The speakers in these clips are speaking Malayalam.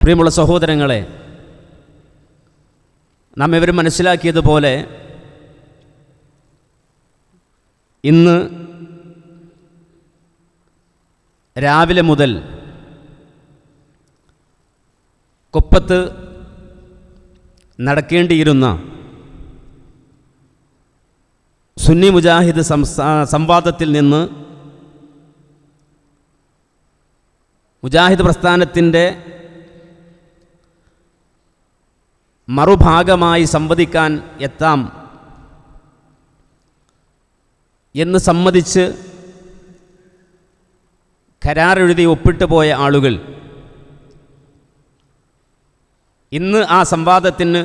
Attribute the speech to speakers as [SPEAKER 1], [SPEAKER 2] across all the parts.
[SPEAKER 1] പ്രിയമുള്ള സഹോദരങ്ങളെ നാം ഇവർ മനസ്സിലാക്കിയതുപോലെ ഇന്ന് രാവിലെ മുതൽ കൊപ്പത്ത് നടക്കേണ്ടിയിരുന്ന സുന്നി മുജാഹിദ് സംവാദത്തിൽ നിന്ന് മുജാഹിദ് പ്രസ്ഥാനത്തിന്റെ മറുഭാഗമായി സംവദിക്കാൻ എത്താം എന്ന് സമ്മതിച്ച് കരാറെഴുതി ഒപ്പിട്ട് പോയ ആളുകൾ. ഇന്ന് ആ സംവാദത്തിന്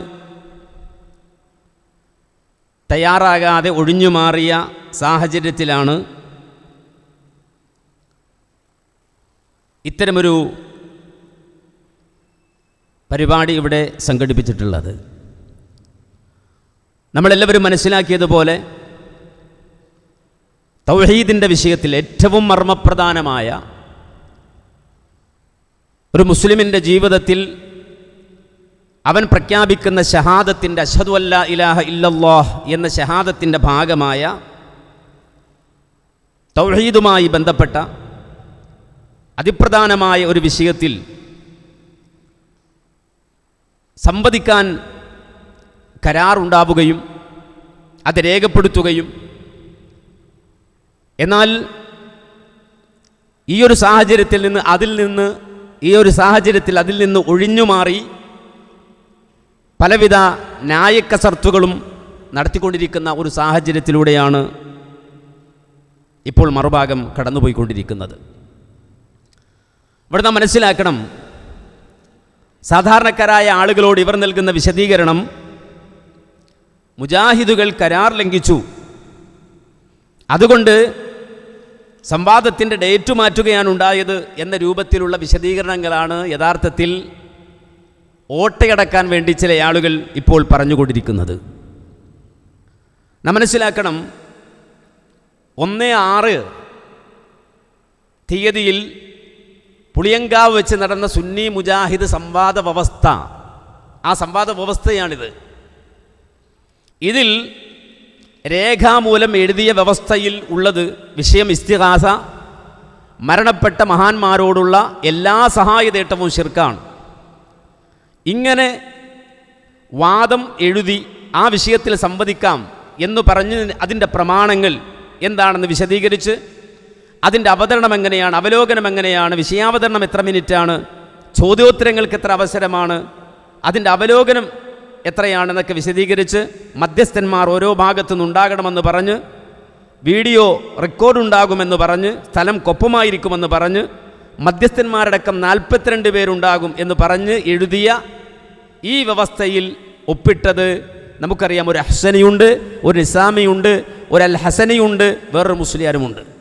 [SPEAKER 1] തയ്യാറാകാതെ ഒഴിഞ്ഞു മാറിയ സാഹചര്യത്തിലാണ് ഇത്തരമൊരു പരിപാടി ഇവിടെ സംഘടിപ്പിച്ചിട്ടുള്ളത്. നമ്മളെല്ലാവരും മനസ്സിലാക്കിയതുപോലെ തൗഹീദിന്റെ വിഷയത്തിൽ ഏറ്റവും മർമ്മപ്രധാനമായ ഒരു മുസ്ലിമിന്റെ ജീവിതത്തിൽ അവൻ പ്രഖ്യാപിക്കുന്ന ഷഹാദത്തിന്റെ അഷദ് അല്ല ഇലാഹ ഇല്ലല്ലാഹ് എന്ന ഷഹാദത്തിന്റെ ഭാഗമായ തൗഹീദുമായി ബന്ധപ്പെട്ട അതിപ്രധാനമായ ഒരു വിഷയത്തിൽ സംവദിക്കാൻ കരാറുണ്ടാവുകയും അത് രേഖപ്പെടുത്തുകയും. എന്നാൽ ഈ ഒരു സാഹചര്യത്തിൽ നിന്ന് അതിൽ നിന്ന് ഈ ഒരു സാഹചര്യത്തിൽ അതിൽ നിന്ന് ഒഴിഞ്ഞുമാറി പലവിധ ന്യായക്കസർത്തുകളും നടത്തിക്കൊണ്ടിരിക്കുന്ന ഒരു സാഹചര്യത്തിലൂടെയാണ് ഇപ്പോൾ മറുഭാഗം കടന്നുപോയിക്കൊണ്ടിരിക്കുന്നത്. ഇവിടെ നാം മനസ്സിലാക്കണം സാധാരണക്കാരായ ആളുകളോട് ഇവർ നൽകുന്ന വിശദീകരണം മുജാഹിദുകൾ കരാർ ലംഘിച്ചു. അതുകൊണ്ട് സംവാദത്തിന്റെ ഡേറ്റ് മാറ്റുകയാണ് ഉണ്ടായത് എന്ന രൂപത്തിലുള്ള വിശദീകരണങ്ങളാണ് യഥാർത്ഥത്തിൽ ഓട്ടയടക്കാൻ വേണ്ടി ചില ആളുകൾ ഇപ്പോൾ പറഞ്ഞുകൊണ്ടിരിക്കുന്നത്. നാം മനസ്സിലാക്കണം ഒന്ന് ആറ് തീയതിയിൽ പുളിയങ്കാവ് വെച്ച് നടന്ന സുന്നി മുജാഹിദ് സംവാദ വ്യവസ്ഥ. ആ സംവാദ വ്യവസ്ഥയാണിത്. ഇതിൽ രേഖാമൂലം എഴുതിയ വ്യവസ്ഥയിൽ ഉള്ളത് വിഷയം ഇസ്തിഹാസ മരണപ്പെട്ട മഹാന്മാരോടുള്ള എല്ലാ സഹായതേട്ടവും ശിർക്കാണ്. ഇങ്ങനെ വാദം എഴുതി ആ വിഷയത്തിൽ സംവദിക്കാം എന്ന് പറഞ്ഞ് അതിന്റെ പ്രമാണങ്ങൾ എന്താണെന്ന് വിശദീകരിച്ച് അതിന്റെ അവതരണം എങ്ങനെയാണ്? അവലോകനം എങ്ങനെയാണ്? വിഷയാവതരണം എത്ര മിനിറ്റാണ്? ചോദ്യോത്തരങ്ങൾക്ക് എത്ര അവസരമാണ്? അതിന്റെ അവലോകനം എത്രയാണെന്നൊക്കെ വിശദീകരിച്ച് മധ്യസ്ഥന്മാർ ഓരോ ഭാഗത്തു നിന്നുണ്ടാകണമെന്ന് പറഞ്ഞ് വീഡിയോ റെക്കോർഡുണ്ടാകുമെന്ന് പറഞ്ഞ് സ്ഥലം കൊപ്പമായിരിക്കുമെന്ന് പറഞ്ഞ് മധ്യസ്ഥന്മാരടക്കം നാൽപ്പത്തിരണ്ട് പേരുണ്ടാകും എന്ന് പറഞ്ഞ് എഴുതിയ ഈ വ്യവസ്ഥയിൽ ഒപ്പിട്ടത് നമുക്കറിയാം ഒരു ഹസനിയുണ്ട് ഒരു നിസാമിയുണ്ട് ഒരു അൽ ഹസനിയുണ്ട് വേറൊരു മുസ്ലിയാരുമുണ്ട്.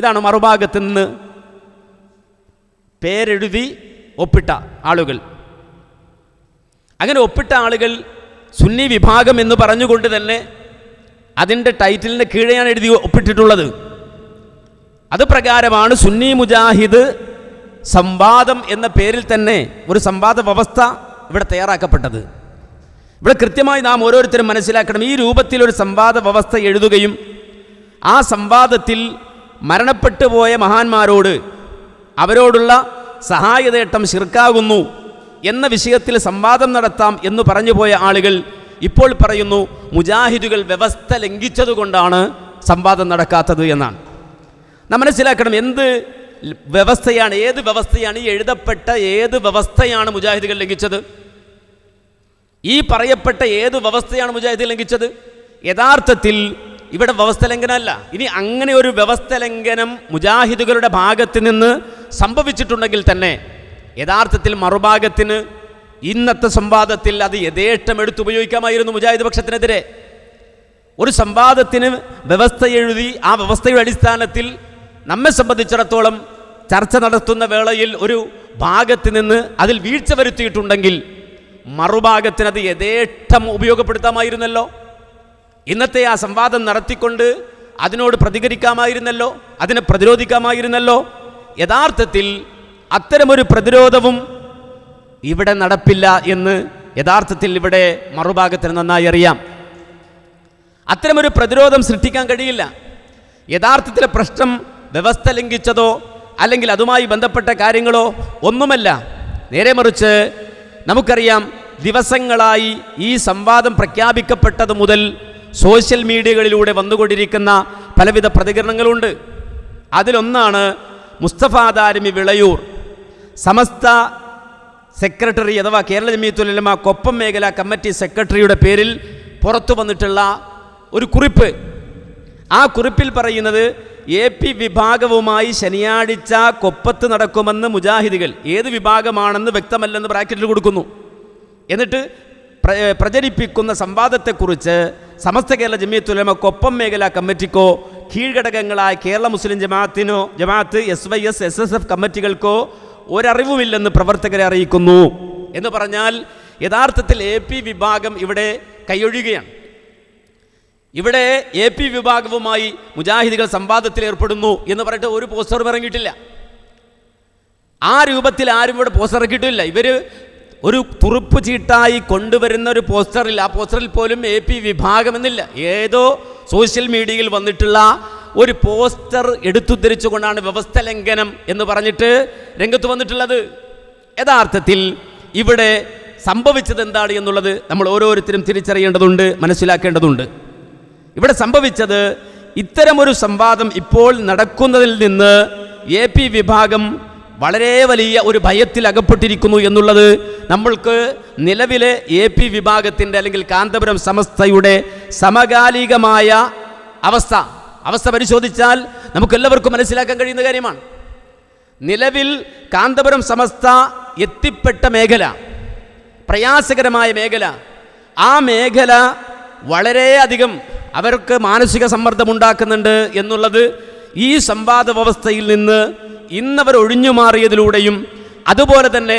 [SPEAKER 1] ഇതാണ് മറുഭാഗത്ത് നിന്ന് പേരെഴുതി ഒപ്പിട്ട ആളുകൾ. അങ്ങനെ ഒപ്പിട്ട ആളുകൾ സുന്നി വിഭാഗം എന്ന് പറഞ്ഞുകൊണ്ട് തന്നെ അതിന്റെ ടൈറ്റിലിന്റെ കീഴെയാണ് എഴുതി ഒപ്പിട്ടിട്ടുള്ളത്. അത് പ്രകാരമാണ് സുന്നി മുജാഹിദ് സംവാദം എന്ന പേരിൽ തന്നെ ഒരു സംവാദ വ്യവസ്ഥ ഇവിടെ തയ്യാറാക്കപ്പെട്ടത്. ഇവിടെ കൃത്യമായി നാം ഓരോരുത്തരും മനസ്സിലാക്കണം ഈ രൂപത്തിൽ ഒരു സംവാദ വ്യവസ്ഥ എഴുതുകയും ആ സംവാദത്തിൽ മരണപ്പെട്ടു പോയ മഹാന്മാരോട് അവരോടുള്ള സഹായതേട്ടം ശിർക്കാകുന്നു എന്ന വിഷയത്തിൽ സംവാദം നടത്താം എന്ന് പറഞ്ഞു പോയ ആളുകൾ ഇപ്പോൾ പറയുന്നു മുജാഹിദുകൾ വ്യവസ്ഥ ലംഘിച്ചതുകൊണ്ടാണ് സംവാദം നടക്കാത്തത് എന്നാണ്. നമ്മൾ മനസ്സിലാക്കണം എന്ത് വ്യവസ്ഥയാണ് ഏത് വ്യവസ്ഥയാണ് ഈ എഴുതപ്പെട്ട ഏത് വ്യവസ്ഥയാണ് മുജാഹിദുകൾ ലംഘിച്ചത്? ഈ പറയപ്പെട്ട ഏത് വ്യവസ്ഥയാണ് മുജാഹിദ് ലംഘിച്ചത്? യഥാർത്ഥത്തിൽ ഇവിടെ വ്യവസ്ഥ ലംഘനമല്ല ഇനി അങ്ങനെ ഒരു വ്യവസ്ഥ ലംഘനം മുജാഹിദുകളുടെ ഭാഗത്ത് നിന്ന് സംഭവിച്ചിട്ടുണ്ടെങ്കിൽ തന്നെ യഥാർത്ഥത്തിൽ മറുഭാഗത്തിന് ഇന്നത്തെ സംവാദത്തിൽ അത് യഥേഷ്ടം എടുത്തുപയോഗിക്കാമായിരുന്നു മുജാഹിദ് പക്ഷത്തിനെതിരെ. ഒരു സംവാദത്തിന് വ്യവസ്ഥ എഴുതി ആ വ്യവസ്ഥയുടെ അടിസ്ഥാനത്തിൽ നമ്മെ സംബന്ധിച്ചിടത്തോളം ചർച്ച നടത്തുന്ന വേളയിൽ ഒരു ഭാഗത്ത് നിന്ന് അതിൽ വീഴ്ച വരുത്തിയിട്ടുണ്ടെങ്കിൽ മറുഭാഗത്തിന് അത് യഥേഷ്ടം ഉപയോഗപ്പെടുത്താമായിരുന്നല്ലോ. ഇന്നത്തെ ആ സംവാദം നടത്തിക്കൊണ്ട് അതിനോട് പ്രതികരിക്കാമായിരുന്നല്ലോ അതിനെ പ്രതിരോധിക്കാമായിരുന്നല്ലോ. യഥാർത്ഥത്തിൽ അത്തരമൊരു പ്രതിരോധവും ഇവിടെ നടപ്പില്ല എന്ന് യഥാർത്ഥത്തിൽ ഇവിടെ മറുഭാഗത്തിന് നന്നായി അറിയാം. അത്തരമൊരു പ്രതിരോധം സൃഷ്ടിക്കാൻ കഴിയില്ല. യഥാർത്ഥത്തിലെ പ്രശ്നം വ്യവസ്ഥ ലംഘിച്ചതോ അല്ലെങ്കിൽ അതുമായി ബന്ധപ്പെട്ട കാര്യങ്ങളോ ഒന്നുമല്ല. നേരെ മറിച്ച് നമുക്കറിയാം ദിവസങ്ങളായി ഈ സംവാദം പ്രഖ്യാപിക്കപ്പെട്ടത് മുതൽ സോഷ്യൽ മീഡിയകളിലൂടെ വന്നുകൊണ്ടിരിക്കുന്ന പലവിധ പ്രതികരണങ്ങളുണ്ട്. അതിലൊന്നാണ് മുസ്തഫ ദാരിമി വിളയൂർ. സമസ്ത സെക്രട്ടറി അഥവാ കേരള ജമീത്തുലമ കൊപ്പം മേഖല കമ്മിറ്റി സെക്രട്ടറിയുടെ പേരിൽ പുറത്തു വന്നിട്ടുള്ള ഒരു കുറിപ്പ്. ആ കുറിപ്പിൽ പറയുന്നത് എ പി വിഭാഗവുമായി ശനിയാഴ്ച കൊപ്പത്ത് നടക്കുമെന്ന് മുജാഹിദികൾ ഏത് വിഭാഗമാണെന്ന് വ്യക്തമല്ലെന്ന് ബ്രാക്കറ്റിൽ കൊടുക്കുന്നു. എന്നിട്ട് പ്ര- പ്രചരിപ്പിക്കുന്ന സംവാദത്തെക്കുറിച്ച് സമസ്ത കേരള ജമിയത്തുലമ കൊപ്പം മേഖല കമ്മിറ്റിക്കോ കീഴ്ഘടകങ്ങളായ Kerala Muslim ജമാഅത്തിനോ Jamaath S Y S S S F കമ്മിറ്റികൾക്കോ ഒരറിവുമില്ലെന്ന് പ്രവർത്തകരെ അറിയിക്കുന്നു. എന്ന് പറഞ്ഞാൽ യഥാർത്ഥത്തിൽ എ പി വിഭാഗം ഇവിടെ കൈയൊഴിയുകയാണ്. ഇവിടെ എ പി വിഭാഗവുമായി മുജാഹിദികൾ സംവാദത്തിൽ ഏർപ്പെടുന്നു എന്ന് പറഞ്ഞിട്ട് ഒരു പോസ്റ്ററും ഇറങ്ങിയിട്ടില്ല. ആ രൂപത്തിൽ ആരും ഇവിടെ പോസ്റ്റർ ഇറക്കിയിട്ടില്ല. ഇവർ ഒരു തുറുപ്പ് ചീട്ടായി കൊണ്ടുവരുന്ന ഒരു പോസ്റ്ററിൽ ആ പോസ്റ്ററിൽ പോലും എ പി വിഭാഗമെന്നില്ല. ഏതോ സോഷ്യൽ മീഡിയയിൽ വന്നിട്ടുള്ള ഒരു പോസ്റ്റർ എടുത്തുദ്ധരിച്ചുകൊണ്ടാണ് വ്യവസ്ഥ ലംഘനം എന്ന് പറഞ്ഞിട്ട് രംഗത്ത് വന്നിട്ടുള്ളത്. യഥാർത്ഥത്തിൽ ഇവിടെ സംഭവിച്ചത് എന്താണ് എന്നുള്ളത് നമ്മൾ ഓരോരുത്തരും തിരിച്ചറിയേണ്ടതുണ്ട് മനസ്സിലാക്കേണ്ടതുണ്ട്. ഇവിടെ സംഭവിച്ചത് ഇത്തരമൊരു സംവാദം ഇപ്പോൾ നടക്കുന്നതിൽ നിന്ന് എ പി വിഭാഗം വളരെ വലിയ ഒരു ഭയത്തിൽ അകപ്പെട്ടിരിക്കുന്നു എന്നുള്ളത് നമ്മൾക്ക് നിലവിലെ എ പി വിഭാഗത്തിന്റെ അല്ലെങ്കിൽ കാന്തപുരം സമസ്തയുടെ സമകാലികമായ അവസ്ഥ അവസ്ഥ പരിശോധിച്ചാൽ നമുക്കെല്ലാവർക്കും മനസ്സിലാക്കാൻ കഴിയുന്ന കാര്യമാണ്. നിലവിൽ കാന്തപുരം സമസ്ത എത്തിപ്പെട്ട മേഖല പ്രയാസകരമായ മേഖല ആ മേഖല വളരെയധികം അവർക്ക് മാനസിക സമ്മർദ്ദമുണ്ടാക്കുന്നുണ്ട് എന്നുള്ളത് ഈ സംവാദ വ്യവസ്ഥയിൽ നിന്ന് ഇന്നവർ ഒഴിഞ്ഞു മാറിയതിലൂടെയും അതുപോലെ തന്നെ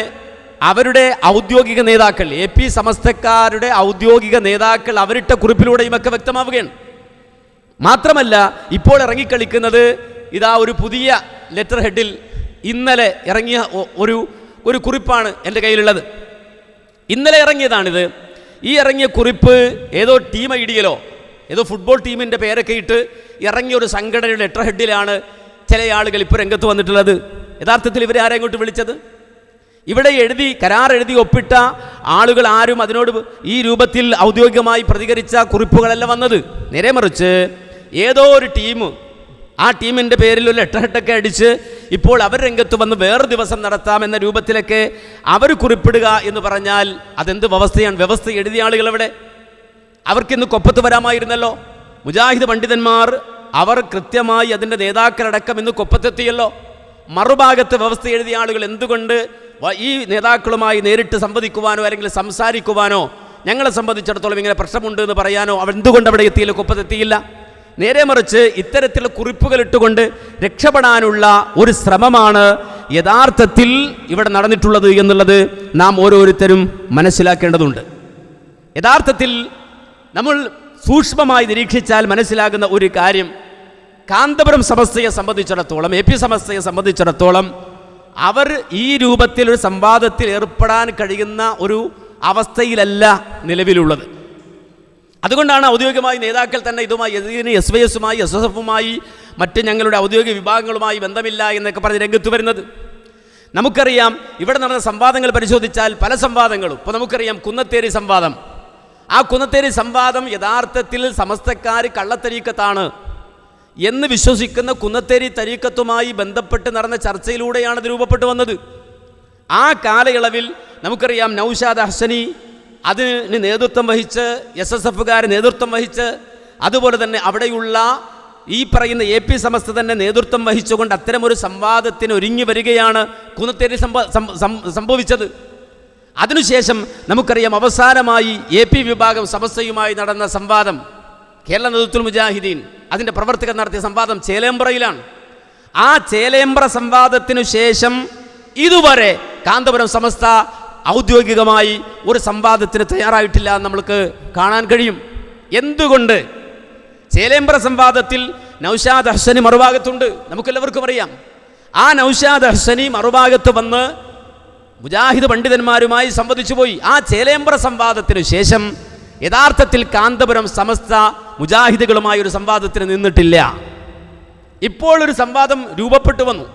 [SPEAKER 1] അവരുടെ ഔദ്യോഗിക നേതാക്കൾ എ പി സമസ്തക്കാരുടെ ഔദ്യോഗിക നേതാക്കൾ അവരിട്ട കുറിപ്പിലൂടെയും ഒക്കെ വ്യക്തമാവുകയാണ്. മാത്രമല്ല ഇപ്പോൾ ഇറങ്ങിക്കളിക്കുന്നത് ഇതാ ഒരു പുതിയ ലെറ്റർ ഹെഡിൽ ഇന്നലെ ഇറങ്ങിയ ഒരു ഒരു കുറിപ്പാണ് എന്റെ കയ്യിലുള്ളത്. ഇന്നലെ ഇറങ്ങിയതാണിത്. ഈ ഇറങ്ങിയ കുറിപ്പ് ഏതോ ടീം ഐഡിയലോ ഏതോ ഫുട്ബോൾ ടീമിന്റെ പേരൊക്കെ ഇട്ട് ഇറങ്ങിയ ഒരു സംഘടനയുടെ ലെറ്റർ ഹെഡിലാണ് ചില ആളുകൾ ഇപ്പോൾ രംഗത്ത് വന്നിട്ടുള്ളത്? യഥാർത്ഥത്തിൽ ഇവരെ ആരെ ഇങ്ങോട്ട് വിളിച്ചത്? ഇവിടെ എഴുതി കരാർ എഴുതി ഒപ്പിട്ട ആളുകൾ ആരും അതിനോട് ഈ രൂപത്തിൽ ഔദ്യോഗികമായി പ്രതികരിച്ച കുറിപ്പുകളല്ല വന്നത്. നേരെ മറിച്ച് ഏതോ ഒരു ടീം ആ ടീമിന്റെ പേരിൽ ഒരു ലെറ്റർ ഹെഡൊക്കെ അടിച്ച് ഇപ്പോൾ അവർ രംഗത്ത് വന്ന് വേറെ ദിവസം നടത്താം എന്ന രൂപത്തിലൊക്കെ അവർ കുറിപ്പിടുക എന്ന് പറഞ്ഞാൽ അതെന്ത് വ്യവസ്ഥയാണ്? വ്യവസ്ഥ എഴുതിയ ആളുകൾ അവിടെ അവർക്കിന്ന് കൊപ്പത്ത് വരാമായിരുന്നല്ലോ. മുജാഹിദ് പണ്ഡിതന്മാർ അവർ കൃത്യമായി അതിന്റെ നേതാക്കളടക്കം ഇന്ന് കൊപ്പത്തെത്തിയല്ലോ. മറുഭാഗത്ത് വ്യവസ്ഥ എഴുതിയ ആളുകൾ എന്തുകൊണ്ട് ഈ നേതാക്കളുമായി നേരിട്ട് സംവദിക്കുവാനോ അല്ലെങ്കിൽ സംസാരിക്കുവാനോ ഞങ്ങളെ സംബന്ധിച്ചിടത്തോളം ഇങ്ങനെ പ്രശ്നമുണ്ട് എന്ന് പറയാനോ അവർ എന്തുകൊണ്ട് അവിടെ എത്തിയില്ല കൊപ്പത്തെത്തിയില്ല? നേരെ മറിച്ച് ഇത്തരത്തിലുള്ള കുറിപ്പുകൾ ഇട്ടുകൊണ്ട് രക്ഷപ്പെടാനുള്ള ഒരു ശ്രമമാണ് യഥാർത്ഥത്തിൽ ഇവിടെ നടന്നിട്ടുള്ളത് എന്നുള്ളത് നാം ഓരോരുത്തരും മനസ്സിലാക്കേണ്ടതുണ്ട്. യഥാർത്ഥത്തിൽ നമ്മൾ സൂക്ഷ്മമായി നിരീക്ഷിച്ചാൽ മനസ്സിലാകുന്ന ഒരു കാര്യം. കാന്തപുരം സമസ്തയെ സംബന്ധിച്ചിടത്തോളം എ പി സമസ്തയെ സംബന്ധിച്ചിടത്തോളം അവർ ഈ രൂപത്തിൽ ഒരു സംവാദത്തിൽ ഏർപ്പെടാൻ കഴിയുന്ന ഒരു അവസ്ഥയിലല്ല നിലവിലുള്ളത്. അതുകൊണ്ടാണ് ഔദ്യോഗികമായി നേതാക്കൾ തന്നെ ഇതുമായി ഇതിന് എസ് വൈ എസുമായി എസ് എസ് എഫുമായി മറ്റ് ഞങ്ങളുടെ ഔദ്യോഗിക വിഭാഗങ്ങളുമായി ബന്ധമില്ല എന്നൊക്കെ പറഞ്ഞ് രംഗത്ത് വരുന്നത്. നമുക്കറിയാം ഇവിടെ നടന്ന സംവാദങ്ങൾ പരിശോധിച്ചാൽ പല സംവാദങ്ങളും. ഇപ്പോൾ നമുക്കറിയാം കുന്നത്തേരി സംവാദം. ആ കുന്നത്തേരി സംവാദം യഥാർത്ഥത്തിൽ സമസ്തക്കാർ കള്ളത്തരീക്കത്താണ്. എന്ന് വിശ്വസിക്കുന്ന കുന്നത്തേരി തരീക്കത്തുമായി ബന്ധപ്പെട്ട് നടന്ന ചർച്ചയിലൂടെയാണ് ഇത് രൂപപ്പെട്ടു വന്നത്. ആ കാലയളവിൽ നമുക്കറിയാം നൗഷാദ് ഹസനി അതിന് നേതൃത്വം വഹിച്ച് എസ് എസ് എഫുകാർ നേതൃത്വം വഹിച്ച് അതുപോലെ തന്നെ അവിടെയുള്ള ഈ പറയുന്ന എ പി സമസ്ത തന്നെ നേതൃത്വം വഹിച്ചുകൊണ്ട് അത്തരമൊരു സംവാദത്തിന് ഒരുങ്ങി വരികയാണ് കുന്നത്തേരി സംഭവിച്ചത്. അതിനുശേഷം നമുക്കറിയാം അവസാനമായി എ പി വിഭാഗം സമസ്തയുമായി നടന്ന സംവാദം കേരള നേതൃത്വ മുജാഹിദീൻ അതിന്റെ പ്രവർത്തകർ നടത്തിയ സംവാദം ചേലേമ്പ്രയിലാണ്. ആ ചേലേമ്പ്ര സംവാദത്തിനു ശേഷം ഇതുവരെ കാന്തപുരം സമസ്ത ഔദ്യോഗികമായി ഒരു സംവാദത്തിന് തയ്യാറായിട്ടില്ല എന്ന് നമ്മൾക്ക് കാണാൻ കഴിയും. എന്തുകൊണ്ട്? ചേലേമ്പ്ര സംവാദത്തിൽ നൗഷാദ് ഹസനി മറുഭാഗത്തുണ്ട്. നമുക്കെല്ലാവർക്കും അറിയാം. ആ നൗഷാദ് ഹസനി മറുഭാഗത്ത് വന്ന് മുജാഹിദ് പണ്ഡിതന്മാരുമായി സംവദിച്ചു പോയി. ആ ചേലേമ്പ്ര സംവാദത്തിനു ശേഷം യഥാർത്ഥത്തിൽ കാന്തപുരം സമസ്ത മുജാഹിദുകളുമായി ഒരു സംവാദത്തിന് നിന്നിട്ടില്ല. ഇപ്പോൾ ഒരു സംവാദം രൂപപ്പെട്ടു വന്നു.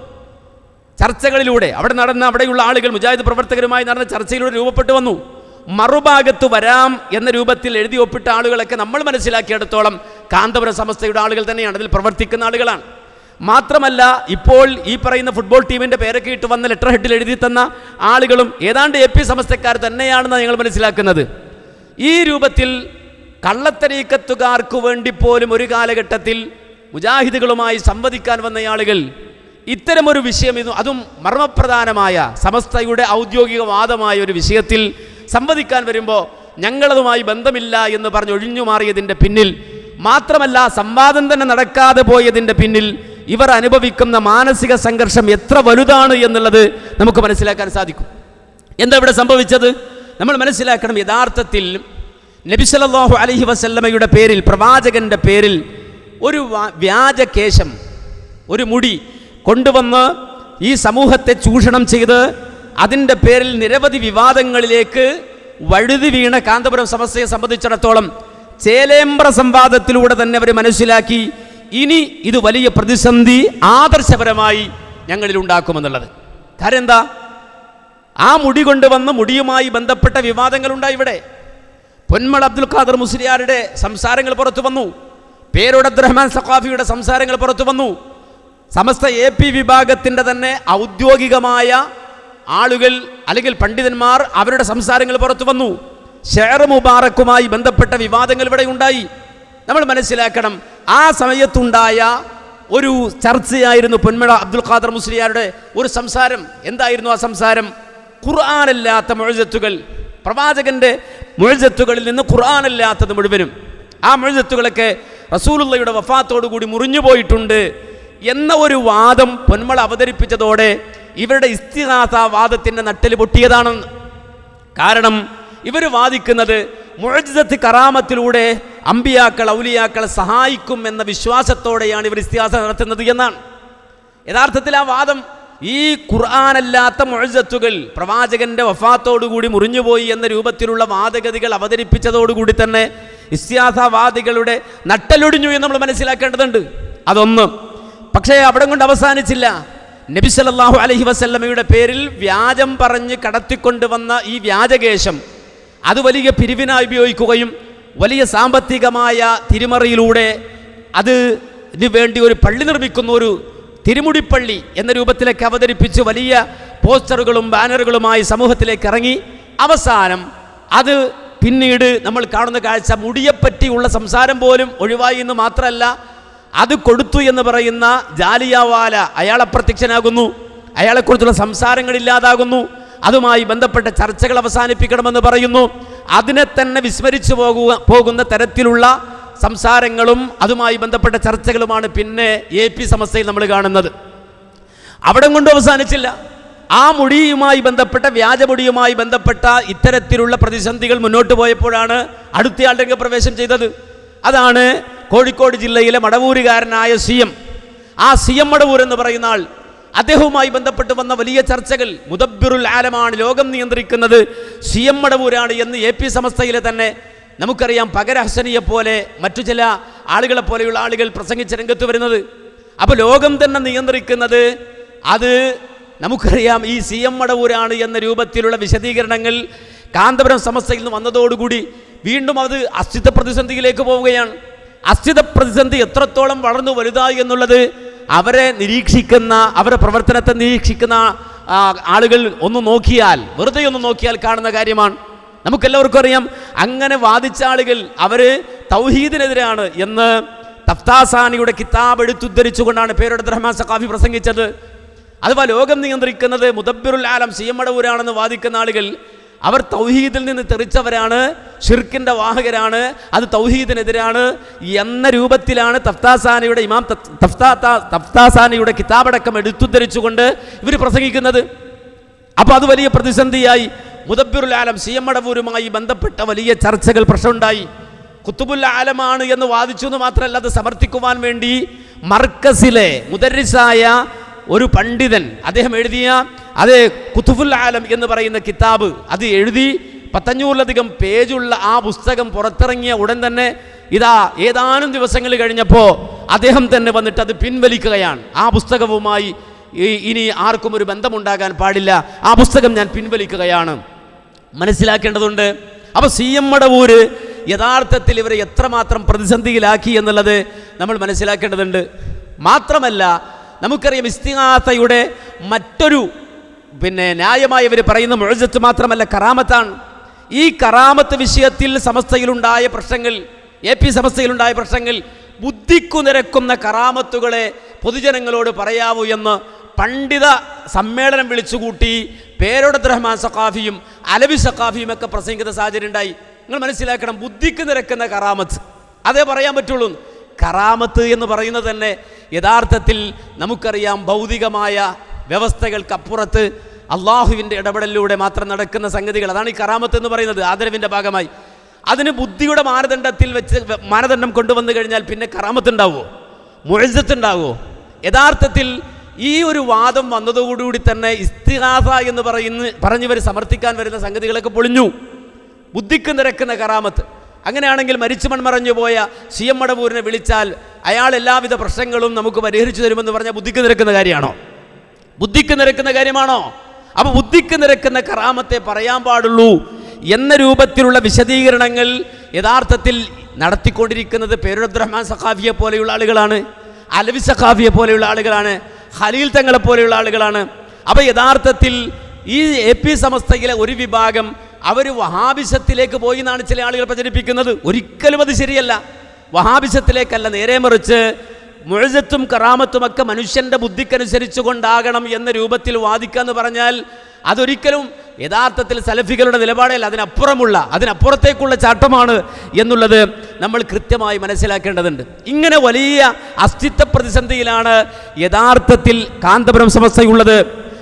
[SPEAKER 1] ചർച്ചകളിലൂടെ അവിടെ നടന്ന അവിടെയുള്ള ആളുകൾ മുജാഹിദ് പ്രവർത്തകരുമായി നടന്ന ചർച്ചയിലൂടെ രൂപപ്പെട്ടു വന്നു. മറുഭാഗത്ത് വരാം എന്ന രൂപത്തിൽ എഴുതി ഒപ്പിട്ട ആളുകളൊക്കെ നമ്മൾ മനസ്സിലാക്കിയെടുത്തോളം കാന്തപുരം സമസ്തയുടെ ആളുകൾ തന്നെയാണ്. അതിൽ പ്രവർത്തിക്കുന്ന ആളുകളാണ്. മാത്രമല്ല ഇപ്പോൾ ഈ പറയുന്ന ഫുട്ബോൾ ടീമിന്റെ പേരൊക്കെ ഇട്ട് വന്ന ലെറ്റർ ഹെഡിൽ എഴുതി തന്ന ആളുകളും ഏതാണ്ട് എ പി സമസ്തക്കാർ തന്നെയാണെന്ന് ഞങ്ങൾ മനസ്സിലാക്കുന്നത്. ഈ രൂപത്തിൽ കള്ളത്തരീക്കത്തുകാർക്ക് വേണ്ടി പോലും ഒരു കാലഘട്ടത്തിൽ മുജാഹിദുകളുമായി സംവദിക്കാൻ വന്ന ആളുകൾ ഇത്തരമൊരു വിഷയം ഇത് അതും മർമ്മപ്രധാനമായ സമസ്തയുടെ ഔദ്യോഗിക വാദമായ ഒരു വിഷയത്തിൽ സംവദിക്കാൻ വരുമ്പോൾ ഞങ്ങളതുമായി ബന്ധമില്ല എന്ന് പറഞ്ഞ് ഒഴിഞ്ഞു മാറിയതിന്റെ പിന്നിൽ മാത്രമല്ല സംവാദം തന്നെ നടക്കാതെ പോയതിന്റെ പിന്നിൽ ഇവർ അനുഭവിക്കുന്ന മാനസിക സംഘർഷം എത്ര വലുതാണ് എന്നുള്ളത് നമുക്ക് മനസ്സിലാക്കാൻ സാധിക്കും. എന്താ ഇവിടെ സംഭവിച്ചത്? നമ്മൾ മനസ്സിലാക്കണം യഥാർത്ഥത്തിൽ നബിസലല്ലാഹു അലഹി വസല്ലമയുടെ പേരിൽ പ്രവാചകന്റെ പേരിൽ ഒരു വ്യാജകേശം ഒരു മുടി കൊണ്ടുവന്ന് ഈ സമൂഹത്തെ ചൂഷണം ചെയ്ത് അതിന്റെ പേരിൽ നിരവധി വിവാദങ്ങളിലേക്ക് വഴുതി വീണ കാന്തപുരം സമസ്യയെ സംബന്ധിച്ചിടത്തോളം ചേലേമ്പ്ര സംവാദത്തിലൂടെ തന്നെ അവർ മനസ്സിലാക്കി ഇനി ഇത് വലിയ പ്രതിസന്ധി ആദർശപരമായി ഞങ്ങളിൽ ഉണ്ടാക്കുമെന്നുള്ളത്. കാര്യം എന്താ? ആ മുടി കൊണ്ടുവന്ന് മുടിയുമായി ബന്ധപ്പെട്ട വിവാദങ്ങളുണ്ടായി ഇവിടെ. പൊന്മൾ അബ്ദുൽ ഖാദർ മുസ്ലിയാരുടെ സംസാരങ്ങൾ പുറത്തു വന്നു. പേരോട് അബ്ദുറഹ്മാൻ സഖാഫിയുടെ സംസാരങ്ങൾ പുറത്തു വന്നു. സമസ്ത എ പി വിഭാഗത്തിന്റെ തന്നെ ഔദ്യോഗികമായ ആളുകൾ അല്ലെങ്കിൽ പണ്ഡിതന്മാർ അവരുടെ സംസാരങ്ങൾ പുറത്തു വന്നു. ഷെയർ മുബാറക്കുമായി ബന്ധപ്പെട്ട വിവാദങ്ങൾ ഇവിടെ ഉണ്ടായി. നമ്മൾ മനസ്സിലാക്കണം ആ സമയത്തുണ്ടായ ഒരു ചർച്ചയായിരുന്നു പൊന്മഴ അബ്ദുൽ ഖാദർ മുസ്ലിയാരുടെ ഒരു സംസാരം. എന്തായിരുന്നു ആ സംസാരം? ഖുർആാനല്ലാത്ത മുഴജത്തുകൾ പ്രവാചകന്റെ മുഴജത്തുകളിൽ നിന്ന് ഖുർആാനല്ലാത്തത് മുഴുവനും. ആ മുഴജത്തുകളൊക്കെ റസൂലുള്ളയുടെ വഫാത്തോടു കൂടി മുറിഞ്ഞു പോയിട്ടുണ്ട് എന്ന ഒരു വാദം പൊന്മള അവതരിപ്പിച്ചതോടെ ഇവരുടെ ഇസ്തിഹാസ വാദത്തിന്റെ നട്ടിൽ പൊട്ടിയതാണെന്ന്. കാരണം ഇവർ വാദിക്കുന്നത് മുഴജിതത്ത് കറാമത്തിലൂടെ അമ്പിയാക്കൾ ഔലിയാക്കളെ സഹായിക്കും എന്ന വിശ്വാസത്തോടെയാണ് ഇവർ ഇസ്തിഹാസം നടത്തുന്നത് എന്നാണ്. യഥാർത്ഥത്തിൽ ആ വാദം ഈ ഖുർആാനല്ലാത്ത മുഴജത്തുകൾ പ്രവാചകന്റെ വഫാത്തോടുകൂടി മുറിഞ്ഞുപോയി എന്ന രൂപത്തിലുള്ള വാദഗതികൾ അവതരിപ്പിച്ചതോടുകൂടി തന്നെ ഇസ്തിഹാസവാദികളുടെ നട്ടലൊടിഞ്ഞു എന്ന് നമ്മൾ മനസ്സിലാക്കേണ്ടതുണ്ട്. അതൊന്ന്. പക്ഷേ അവിടെ കൊണ്ട് അവസാനിച്ചില്ല. നബി സല്ലല്ലാഹു അലൈഹി വസല്ലമയുടെ പേരിൽ വ്യാജം പറഞ്ഞ് കടത്തിക്കൊണ്ടുവന്ന ഈ വ്യാജകേശം അത് വലിയ പിരിവിനായി ഉപയോഗിക്കുകയും വലിയ സാമ്പത്തികമായ തിരിമറിയിലൂടെ അത് വേണ്ടി ഒരു പള്ളി നിർമ്മിക്കുന്ന ഒരു തിരുമുടിപ്പള്ളി എന്ന രൂപത്തിലേക്ക് അവതരിപ്പിച്ച് വലിയ പോസ്റ്ററുകളും ബാനറുകളുമായി സമൂഹത്തിലേക്ക് ഇറങ്ങി. അവസാനം അത് പിന്നീട് നമ്മൾ കാണുന്ന കാഴ്ച മുടിയെപ്പറ്റിയുള്ള സംസാരം പോലും ഒഴിവായി എന്ന് മാത്രമല്ല അത് കൊടുത്തു എന്ന് പറയുന്ന ജാലിയാവാല അയാൾ അപ്രത്യക്ഷനാകുന്നു. അയാളെക്കുറിച്ചുള്ള സംസാരങ്ങൾ ഇല്ലാതാകുന്നു. അതുമായി ബന്ധപ്പെട്ട ചർച്ചകൾ അവസാനിപ്പിക്കണമെന്ന് പറയുന്നു. അതിനെ തന്നെ വിസ്മരിച്ചു പോകുക പോകുന്ന തരത്തിലുള്ള സംസാരങ്ങളും അതുമായി ബന്ധപ്പെട്ട ചർച്ചകളുമാണ് പിന്നെ എ പി സമസ്യയിൽ നമ്മൾ കാണുന്നത്. അവിടെ കൊണ്ട് അവസാനിച്ചില്ല. ആ മുടിയുമായി ബന്ധപ്പെട്ട വ്യാജമുടിയുമായി ബന്ധപ്പെട്ട ഇത്തരത്തിലുള്ള പ്രതിസന്ധികൾ മുന്നോട്ട് പോയപ്പോഴാണ് അടുത്തയാൾ രംഗപ്രവേശം ചെയ്തത്. അതാണ് കോഴിക്കോട് ജില്ലയിലെ മടവൂരുകാരനായ സി എം. ആ സി എം മടവൂർ എന്ന് പറയുന്ന ആൾ അദ്ദേഹവുമായി ബന്ധപ്പെട്ട് വന്ന വലിയ ചർച്ചകൾ മുദബ്ബിറുൽ ആലമാണ് ലോകം നിയന്ത്രിക്കുന്നത്. സി എം മടവൂരാണ് എന്ന് എ പി സമസ്തയിലെ തന്നെ നമുക്കറിയാം പകരഹസനിയെ പോലെ മറ്റു ചില ആളുകളെ പോലെയുള്ള ആളുകൾ പ്രസംഗിച്ച രംഗത്ത് വരുന്നത്. അപ്പോൾ ലോകം തന്നെ നിയന്ത്രിക്കുന്നത് അത് നമുക്കറിയാം ഈ സി എം മടവൂരാണ് എന്ന രൂപത്തിലുള്ള വിശദീകരണങ്ങൾ കാന്തപുരം സമസ്തയിൽ നിന്ന് വന്നതോടുകൂടി വീണ്ടും അത് അസ്ഥിത പ്രതിസന്ധിയിലേക്ക് പോവുകയാണ്. അസ്ഥിത പ്രതിസന്ധി എത്രത്തോളം വളർന്നു വലുതായി എന്നുള്ളത് അവരെ നിരീക്ഷിക്കുന്ന അവരുടെ പ്രവർത്തനത്തെ നിരീക്ഷിക്കുന്ന ആളുകൾ ഒന്ന് നോക്കിയാൽ വെറുതെ ഒന്ന് നോക്കിയാൽ കാണുന്ന കാര്യമാണ്. നമുക്കെല്ലാവർക്കും അറിയാം അങ്ങനെ വാദിച്ച ആളുകൾ അവർ തൗഹീദിനെതിരാണ് എന്ന് തഫ്താസാനിയുടെ കിതാബ് എടുത്തുദ്ധരിച്ചുകൊണ്ടാണ് പേരുടെ റഹ്മാൻ സഖാഫി പ്രസംഗിച്ചത്. അഥവാ ലോകം നിയന്ത്രിക്കുന്നത് മുദബ്ബിറുൽ ആലം സിയമ്മടവൂരാണെന്ന് വാദിക്കുന്ന ആളുകൾ അവർ തൗഹീദിൽ നിന്ന് തെറിച്ചവരാണ് ഷിർക്കിന്റെ വാഹകരാണ് അത് തൗഹീദിനെതിരാണ്. എന്ന രൂപത്തിലാണ് തഫ്താസാനയുടെ ഇമാം തഫ്താസാനയുടെ തഫ്താ തഫ്താസാനിയുടെ കിതാബടക്കം എടുത്തുദ്ധരിച്ചുകൊണ്ട് ഇവർ പ്രസംഗിക്കുന്നത്. അപ്പോൾ അത് വലിയ പ്രതിസന്ധിയായി. മുദബ്ബിറുൽ ആലം സി എം മടവൂരുമായി ബന്ധപ്പെട്ട വലിയ ചർച്ചകൾ പ്രശ്നമുണ്ടായി. കുത്തുബുൽ ആലമാണ് എന്ന് വാദിച്ചു എന്ന് മാത്രമല്ല അത് സമർത്ഥിക്കുവാൻ വേണ്ടി മർക്കസിലെ മുദരിസായ ഒരു പണ്ഡിതൻ അദ്ദേഹം എഴുതിയ അത് കുത്തുഫുൽ ആലം എന്ന് പറയുന്ന കിതാബ് അത് എഴുതി പത്തഞ്ഞൂറിലധികം പേജുള്ള ആ പുസ്തകം പുറത്തിറങ്ങിയ ഉടൻ തന്നെ ഇതാ ഏതാനും ദിവസങ്ങൾ കഴിഞ്ഞപ്പോൾ അദ്ദേഹം തന്നെ വന്നിട്ട് അത് പിൻവലിക്കുകയാണ്. ആ പുസ്തകവുമായി ഇനി ആർക്കും ഒരു ബന്ധമുണ്ടാകാൻ പാടില്ല. ആ പുസ്തകം ഞാൻ പിൻവലിക്കുകയാണ്. മനസ്സിലാക്കേണ്ടതുണ്ട്. അപ്പോൾ സി എം മടവൂര് യഥാർത്ഥത്തിൽ ഇവരെ എത്രമാത്രം പ്രതിസന്ധിയിലാക്കി എന്നുള്ളത് നമ്മൾ മനസ്സിലാക്കേണ്ടതുണ്ട്. മാത്രമല്ല നമുക്കറിയാം ഇസ്തിഹാസയുടെ മറ്റൊരു പിന്നെ ന്യായമായി ഇവർ പറയുന്ന മുഴജത്ത് മാത്രമല്ല കറാമത്താണ്. ഈ കറാമത്ത് വിഷയത്തിൽ സമസ്തയിലുണ്ടായ പ്രശ്നങ്ങൾ എ പി സമസ്തയിലുണ്ടായ പ്രശ്നങ്ങൾ ബുദ്ധിക്കു നിരക്കുന്ന കറാമത്തുകളെ പൊതുജനങ്ങളോട് പറയാവൂ എന്ന് പണ്ഡിത സമ്മേളനം വിളിച്ചുകൂട്ടി പേരോടത്ത് റഹ്മാൻ സഖാഫിയും അലബി സഖാഫിയും ഒക്കെ പ്രസംഗിക്കുന്ന സാഹചര്യം ഉണ്ടായി. നിങ്ങൾ മനസ്സിലാക്കണം ബുദ്ധിക്ക് നിരക്കുന്ന കറാമത്ത്. അതേ പറയാൻ പറ്റുള്ളൂ. കറാമത്ത് എന്ന് പറയുന്നത് തന്നെ യഥാർത്ഥത്തിൽ നമുക്കറിയാം ഭൗതികമായ വ്യവസ്ഥകൾക്കപ്പുറത്ത് അള്ളാഹുവിന്റെ ഇടപെടലിലൂടെ മാത്രം നടക്കുന്ന സംഗതികൾ. അതാണ് ഈ കറാമത്ത് എന്ന് പറയുന്നത്. ആദരവിന്റെ ഭാഗമായി. അതിന് ബുദ്ധിയുടെ മാനദണ്ഡത്തിൽ വെച്ച് മാനദണ്ഡം കൊണ്ടുവന്നു കഴിഞ്ഞാൽ പിന്നെ കറാമത്ത് ഉണ്ടാവുമോ മുഴജത്ത് ഉണ്ടാവുമോ യഥാർത്ഥത്തിൽ ഈ ഒരു വാദം വന്നതോടുകൂടി തന്നെ ഇസ്തിഹാസ എന്ന് പറയുന്ന പറഞ്ഞവർ സമർത്ഥിക്കാൻ വരുന്ന സംഗതികളൊക്കെ പൊളിഞ്ഞു. ബുദ്ധിക്ക് നിരക്കുന്ന കറാമത്ത്. അങ്ങനെയാണെങ്കിൽ മരിച്ചു മൺമറഞ്ഞു പോയ സി എം മടവൂരിനെ വിളിച്ചാൽ അയാൾ എല്ലാവിധ പ്രശ്നങ്ങളും നമുക്ക് പരിഹരിച്ചു തരുമെന്ന് പറഞ്ഞാൽ ബുദ്ധിക്ക് നിരക്കുന്ന കാര്യമാണോ? ബുദ്ധിക്ക് നിരക്കുന്ന കാര്യമാണോ? അപ്പൊ ബുദ്ധിക്ക് നിരക്കുന്ന കറാമത്തെ പറയാൻ പാടുള്ളൂ എന്ന രൂപത്തിലുള്ള വിശദീകരണങ്ങൾ യഥാർത്ഥത്തിൽ നടത്തിക്കൊണ്ടിരിക്കുന്നത് പേരുറഹ്മാൻ സഖാഫിയെ പോലെയുള്ള ആളുകളാണ് അലവി സഖാഫിയെ പോലെയുള്ള ആളുകളാണ് ഖലീൽ തങ്ങളെ പോലെയുള്ള ആളുകളാണ്. അപ്പൊ യഥാർത്ഥത്തിൽ ഈ എ പി സമസ്തയിലെ ഒരു വിഭാഗം അവർ വഹാബിസത്തിലേക്ക് പോയി എന്നാണ് ചില ആളുകൾ പ്രചരിപ്പിക്കുന്നത്. ഒരിക്കലും അത് ശരിയല്ല. വഹാബിസത്തിലേക്കല്ല നേരെ മറിച്ച് മുഴജത്തും കറാമത്തും ഒക്കെ മനുഷ്യന്റെ ബുദ്ധിക്കനുസരിച്ച് കൊണ്ടാകണം എന്ന രൂപത്തിൽ വാദിക്കുക എന്ന് പറഞ്ഞാൽ അതൊരിക്കലും യഥാർത്ഥത്തിൽ സലഫികളുടെ നിലപാടല്ല അതിനപ്പുറമുള്ള അതിനപ്പുറത്തേക്കുള്ള ചാട്ടമാണ് എന്നുള്ളത് നമ്മൾ കൃത്യമായി മനസ്സിലാക്കേണ്ടതുണ്ട്. ഇങ്ങനെ വലിയ അസ്തിത്വ പ്രതിസന്ധിയിലാണ് യഥാർത്ഥത്തിൽ കാന്തപുരം സമസ്തയുള്ളത്.